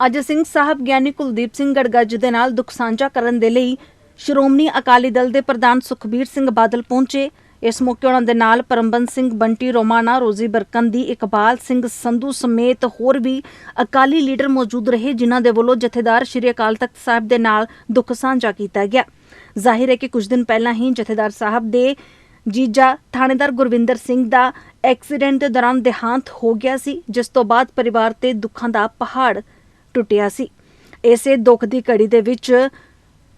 ਅੱਜ ਸਿੰਘ ਸਾਹਿਬ ਗਿਆਨੀ ਕੁਲਦੀਪ ਸਿੰਘ ਗੜਗੱਜ ਦੇ ਨਾਲ ਦੁੱਖ ਸਾਂਝਾ ਕਰਨ ਦੇ ਲਈ ਸ਼੍ਰੋਮਣੀ ਅਕਾਲੀ ਦਲ ਦੇ ਪ੍ਰਧਾਨ ਸੁਖਬੀਰ ਸਿੰਘ ਬਾਦਲ ਪਹੁੰਚੇ। ਇਸ ਮੌਕੇ ਉਹਨਾਂ ਦੇ ਨਾਲ ਪਰਮਬੰਦ ਸਿੰਘ, ਬੰਟੀ ਰੋਮਾਣਾ, ਰੋਜ਼ੀ ਬਰਕੰਦੀ, ਇਕਬਾਲ ਸਿੰਘ, ਸੰਧੂ ਸਮੇਤ ਹੋਰ ਵੀ ਅਕਾਲੀ ਲੀਡਰ ਮੌਜੂਦ ਰਹੇ, ਜਿਨ੍ਹਾਂ ਦੇ ਵੱਲੋਂ ਜਥੇਦਾਰ ਸ਼੍ਰੀ ਅਕਾਲ ਤਖਤ ਸਾਹਿਬ ਦੇ ਨਾਲ ਦੁੱਖ ਸਾਂਝਾ ਕੀਤਾ ਗਿਆ। ਜ਼ਾਹਿਰ ਹੈ ਕਿ ਕੁਝ ਦਿਨ ਪਹਿਲਾਂ ਹੀ ਜਥੇਦਾਰ ਸਾਹਿਬ ਦੇ ਜੀਜਾ ਥਾਣੇਦਾਰ ਗੁਰਵਿੰਦਰ ਸਿੰਘ ਦਾ ਐਕਸੀਡੈਂਟ ਦੇ ਦੌਰਾਨ ਦੇਹਾਂਤ ਹੋ ਗਿਆ ਸੀ, ਜਿਸ ਤੋਂ ਬਾਅਦ ਪਰਿਵਾਰ ਤੇ ਦੁੱਖਾਂ ਦਾ ਪਹਾੜ ਟੁੱਟਿਆ ਸੀ ਇਸੇ ਦੁੱਖ ਦੀ ਘੜੀ ਦੇ ਵਿੱਚ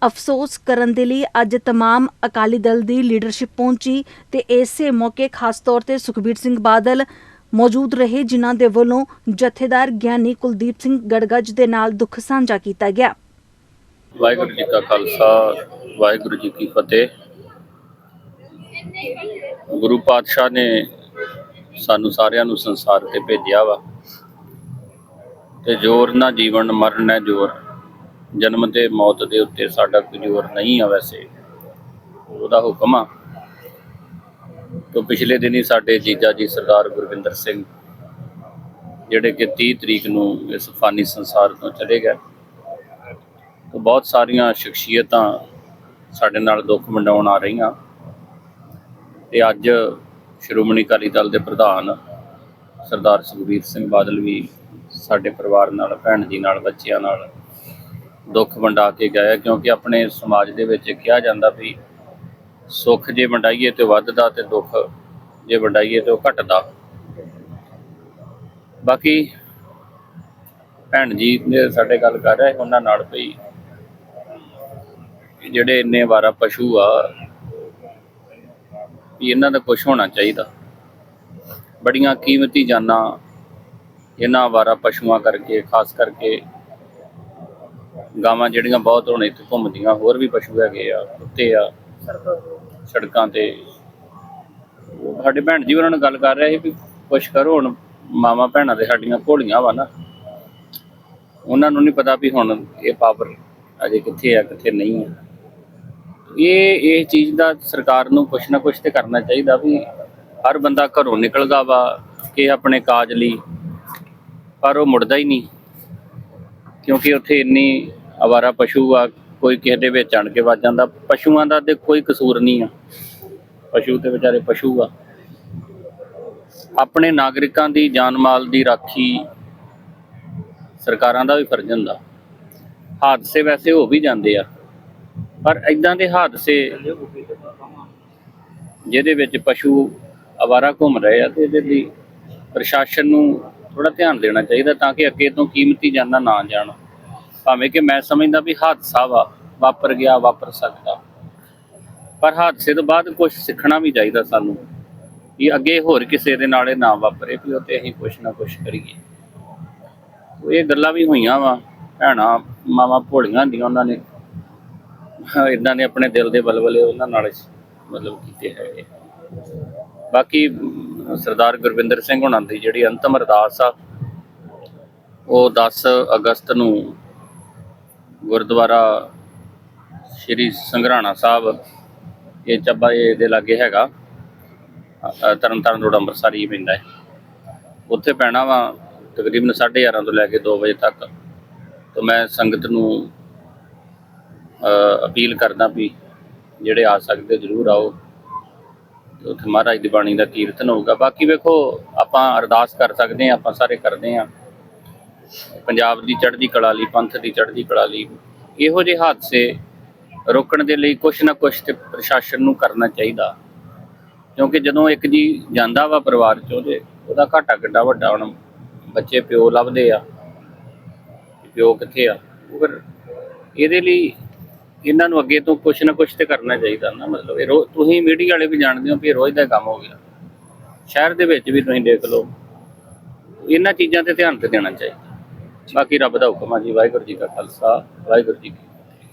ਅਫਸੋਸ ਕਰਨ ਦੇ ਲਈ ਅੱਜ तमाम ਅਕਾਲੀ ਦਲ ਦੀ ਲੀਡਰਸ਼ਿਪ ਪਹੁੰਚੀ ਤੇ ਇਸੇ ਮੌਕੇ ਖਾਸ ਤੌਰ ਤੇ ਸੁਖਬੀਰ ਸਿੰਘ ਬਾਦਲ ਮੌਜੂਦ ਰਹੇ ਜਿਨ੍ਹਾਂ ਦੇ ਵੱਲੋਂ ਜਥੇਦਾਰ ਗਿਆਨੀ ਕੁਲਦੀਪ ਸਿੰਘ ਗੜਗੱਜ ਦੇ ਨਾਲ ਦੁੱਖ ਸਾਂਝਾ ਕੀਤਾ ਗਿਆ ਵਾਹਿਗੁਰੂ ਜੀ ਕਾ ਖਾਲਸਾ ਵਾਹਿਗੁਰੂ ਜੀ ਕੀ ਫਤਿਹ ਗੁਰੂ ਪਾਤਸ਼ਾਹ ਨੇ ਸਾਨੂੰ ਸਾਰਿਆਂ ਨੂੰ ਸੰਸਾਰ ਤੇ ਭੇਜਿਆ ਵਾ ਤੇ ਜੋਰ ਨਾ ਜੀਵਨ, ਮਰਨ ਹੈ ਜੋਰ। ਜਨਮ ਤੇ ਮੌਤ ਦੇ ਉੱਤੇ ਸਾਡਾ ਕੋਈ ਜੋਰ ਨਹੀਂ ਆ ਵੈਸੇ। ਉਹਦਾ ਹੁਕਮ ਆ ਤੋਂ ਪਿਛਲੇ ਦਿਨੀ ਸਾਡੇ ਜੀਜਾ ਜੀ ਸਰਦਾਰ ਗੁਰਵਿੰਦਰ ਸਿੰਘ, ਜਿਹੜੇ ਕਿ 30 ਤਰੀਕ ਨੂੰ ਇਸ ਫਾਨੀ ਸੰਸਾਰ ਤੋਂ ਚਲੇ ਗਏ ਤੋਂ ਬਹੁਤ ਸਾਰੀਆਂ ਸ਼ਖਸੀਅਤਾਂ ਸਾਡੇ ਨਾਲ ਦੁੱਖ ਵੰਡਾਉਣ ਆ ਰਹੀਆਂ। ਤੇ ਅੱਜ ਸ਼੍ਰੋਮਣੀ ਅਕਾਲੀ ਦਲ ਦੇ ਪ੍ਰਧਾਨ ਸਰਦਾਰ ਸੁਖਬੀਰ ਸਿੰਘ ਬਾਦਲ ਵੀ ਸਾਡੇ ਪਰਿਵਾਰ ਨਾਲ, ਭੈਣ ਜੀ ਨਾਲ, ਬੱਚਿਆਂ ਨਾਲ ਦੁੱਖ ਵੰਡਾ ਕੇ ਗਏ ਕਿਉਂਕਿ ਆਪਣੇ ਸਮਾਜ ਦੇ ਵਿੱਚ ਕਿਹਾ ਜਾਂਦਾ ਵੀ ਸੁੱਖ ਜੇ ਵੰਡਾਈਏ ਤੇ ਵੱਧਦਾ ਤੇ ਦੁੱਖ ਜੇ ਵੰਡਾਈਏ ਤੇ ਉਹ ਘਟਦਾ। ਬਾਕੀ ਭੈਣ ਜੀ ਨੇ ਸਾਡੇ ਗੱਲ ਕਰ ਰਹੇ, ਉਹਨਾਂ ਨਾਲ ਵੀ ਜਿਹੜੇ ਇੰਨੇ ਵਾਰਾ ਪਸ਼ੂ ਆ, ਵੀ ਇਹਨਾਂ ਦਾ ਕੁਝ ਹੋਣਾ ਚਾਹੀਦਾ। ਬੜੀਆਂ ਕੀਮਤੀ ਜਾਨਾਂ ਇਹਨਾਂ ਵਾਰਾ ਪਸ਼ੂਆਂ ਕਰਕੇ, ਖਾਸ ਕਰਕੇ ਗਾਵਾਂ ਜਿਹੜੀਆਂ ਬਹੁਤ ਹੁਣ ਇੱਥੇ ਘੁੰਮਦੀਆਂ, ਹੋਰ ਵੀ ਪਸ਼ੂ ਹੈਗੇ ਆ, ਕੁੱਤੇ ਆ, ਸੜਕਾਂ ਤੇ। ਸਾਡੇ ਭੈਣ ਜੀ ਉਹਨਾਂ ਨਾਲ ਗੱਲ ਕਰ ਰਹੇ ਸੀ ਵੀ ਕੁਛ ਕਰੋ ਹੁਣ, ਮਾਵਾਂ ਭੈਣਾਂ ਦੇ ਸਾਡੀਆਂ ਭੋਲੀਆਂ ਵਾ ਨਾ। ਉਹਨਾਂ ਨੂੰ ਨਹੀਂ ਪਤਾ ਵੀ ਹੁਣ ਇਹ ਪਾਵਰ ਅਜੇ ਕਿੱਥੇ ਆ, ਕਿੱਥੇ ਨਹੀਂ ਆ। ਇਹ ਇਹ ਚੀਜ਼ ਦਾ ਸਰਕਾਰ ਨੂੰ ਕੁਛ ਨਾ ਕੁਛ ਤੇ ਕਰਨਾ ਚਾਹੀਦਾ ਵੀ ਹਰ ਬੰਦਾ ਘਰੋਂ ਨਿਕਲਦਾ ਵਾ, ਕਿ ਆਪਣੇ ਕਾਜ ਲਈ ਪਰ ਉਹ ਮੁੜਦਾ ਹੀ ਨਹੀਂ। ਕਿਉਂਕਿ ਉੱਥੇ ਇੰਨੀ ਆਵਾਰਾ ਪਸ਼ੂ ਆ, ਕੋਈ ਕਿਸੇ ਦੇ ਵਿੱਚ ਅਣ ਕੇ ਵੱਜ ਜਾਂਦਾ। ਪਸ਼ੂਆਂ ਦਾ ਤੇ ਕੋਈ ਕਸੂਰ ਨਹੀਂ ਆ। ਪਸ਼ੂ ਤੇ ਵਿਚਾਰੇ ਪਸ਼ੂ ਆ। ਆਪਣੇ ਨਾਗਰਿਕਾਂ ਦੀ ਜਾਨ ਮਾਲ ਦੀ ਰਾਖੀ ਸਰਕਾਰਾਂ ਦਾ ਵੀ ਫਰਜ਼ ਹੁੰਦਾ। ਹਾਦਸੇ ਵੈਸੇ ਹੋ ਵੀ ਜਾਂਦੇ ਆ। ਪਰ ਇਦਾਂ ਦੇ ਹਾਦਸੇ ਜਿਹਦੇ ਵਿੱਚ ਪਸ਼ੂ ਅਵਾਰਾ ਘੁੰਮ ਰਹੇ ਆ ਤੇ ਇਹਦੇ ਲਈ ਪ੍ਰਸ਼ਾਸਨ ਨੂੰ ਥੋੜਾ ਧਿਆਨ ਦੇਣਾ ਚਾਹੀਦਾ ਤਾਂ ਕਿ ਅੱਗੇ ਤੋਂ ਕੀਮਤੀ ਜਾਨਾਂ ਨਾ ਜਾਣ। ਭਾਵੇਂ ਕਿ ਮੈਂ ਸਮਝਦਾ ਵੀ ਹਾਦਸਾ ਵਾ, ਵਾਪਰ ਗਿਆ, ਵਾਪਰ ਸਕਦਾ। ਪਰ ਹਾਦਸੇ ਤੋਂ ਬਾਅਦ ਕੁਝ ਸਿੱਖਣਾ ਵੀ ਚਾਹੀਦਾ ਸਾਨੂੰ ਕਿ ਅੱਗੇ ਹੋਰ ਕਿਸੇ ਦੇ ਨਾਲ ਨਾ ਵਾਪਰੇ ਵੀ ਉਹ ਤੇ ਅਸੀਂ ਕੁਛ ਨਾ ਕੁਛ ਕਰੀਏ। ਇਹ ਗੱਲਾਂ ਵੀ ਹੋਈਆਂ ਵਾ, ਭੈਣਾਂ, ਮਾਵਾਂ ਭੋਲੀਆਂ ਹੁੰਦੀਆਂ ਉਹਨਾਂ ਨੇ। ਇਦਾਂ ਦੇ ਆਪਣੇ ਦਿਲ ਦੇ ਬਲਬਲੇ ਉਹਨਾਂ ਨਾਲ ਮਤਲਬ ਕੀਤੇ ਹੈਗੇ। ਬਾਕੀ ਸਰਦਾਰ ਗੁਰਵਿੰਦਰ ਸਿੰਘ ਹੁਣਾਂ ਦੀ ਜਿਹੜੀ ਅੰਤਮ ਅਰਦਾਸ ਆ, ਉਹ 10 ਅਗਸਤ ਨੂੰ ਗੁਰਦੁਆਰਾ ਸ਼੍ਰੀ ਸੰਗਰਾਣਾ ਸਾਹਿਬ, ਇਹ ਚੱਬਾ ਇਹ ਦੇ ਲਾਗੇ ਹੈਗਾ। ਤਰਨਤਾਰਨ ਰੋਡ ਅੰਮ੍ਰਿਤਸਰ ਹੀ ਪੈਂਦਾ ਹੈ। ਉੱਥੇ ਪੈਣਾ ਵਾ ਤਕਰੀਬਨ 11:30 ਤੋਂ ਲੈ ਕੇ 2 ਵਜੇ ਤੱਕ। ਤਾਂ ਮੈਂ ਸੰਗਤ ਨੂੰ ਅਪੀਲ ਕਰਦਾ ਵੀ ਜਿਹੜੇ ਆ ਸਕਦੇ ਜਰੂਰ ਆਓ। ਉੱਥੇ ਮਹਾਰਾਜ ਦੀ ਬਾਣੀ ਦਾ ਕੀਰਤਨ ਹੋਊਗਾ। ਬਾਕੀ ਵੇਖੋ, ਆਪਾਂ ਅਰਦਾਸ ਕਰ ਸਕਦੇ ਹਾਂ, ਆਪਾਂ ਸਾਰੇ ਕਰਦੇ ਹਾਂ। ਪੰਜਾਬ ਦੀ ਚੜ੍ਹਦੀ ਕਲਾ ਲਈ, ਪੰਥ ਦੀ ਚੜ੍ਹਦੀ ਕਲਾ ਲਈ ਇਹੋ ਜਿਹੇ ਹਾਦਸੇ ਰੋਕਣ ਦੇ ਲਈ ਕੁਛ ਨਾ ਕੁਛ ਤੇ ਪ੍ਰਸ਼ਾਸਨ ਨੂੰ ਕਰਨਾ ਚਾਹੀਦਾ। ਕਿਉਂਕਿ ਜਦੋਂ ਇੱਕ ਜੀ ਜਾਂਦਾ ਵਾ ਪਰਿਵਾਰ ਚੋਂ ਤੇ ਉਹਦਾ ਘਾਟਾ ਕਿੱਡਾ ਵੱਡਾ ਹੁਣ ਬੱਚੇ, ਪਿਓ ਲੱਭਦੇ ਆ। ਪਿਓ ਕਿੱਥੇ ਆ? ਉਹ ਫਿਰ ਇਹਦੇ ਲਈ ਇਹਨਾਂ ਨੂੰ ਅੱਗੇ ਤੋਂ ਕੁਛ ਨਾ ਕੁਛ ਤੇ ਕਰਨਾ ਚਾਹੀਦਾ ਨਾ, ਮਤਲਬ ਇਹ ਰੋ, ਤੁਸੀਂ ਮੀਡੀਆ ਵਾਲੇ ਵੀ ਜਾਣਦੇ ਹੋ ਵੀ ਇਹ ਰੋਜ਼ ਦਾ ਕੰਮ ਹੋ ਗਿਆ। ਸ਼ਹਿਰ ਦੇ ਵਿੱਚ ਵੀ ਤੁਸੀਂ ਦੇਖ ਲਓ, ਇਹਨਾਂ ਚੀਜ਼ਾਂ ਤੇ ਧਿਆਨ ਤੇ ਦੇਣਾ ਚਾਹੀਦਾ। ਬਾਕੀ ਰੱਬ ਦਾ ਹੁਕਮ ਆ ਜੀ, ਵਾਹਿਗੁਰੂ ਜੀ ਕਾ ਖਾਲਸਾ, ਵਾਹਿਗੁਰੂ ਜੀ ਕੀ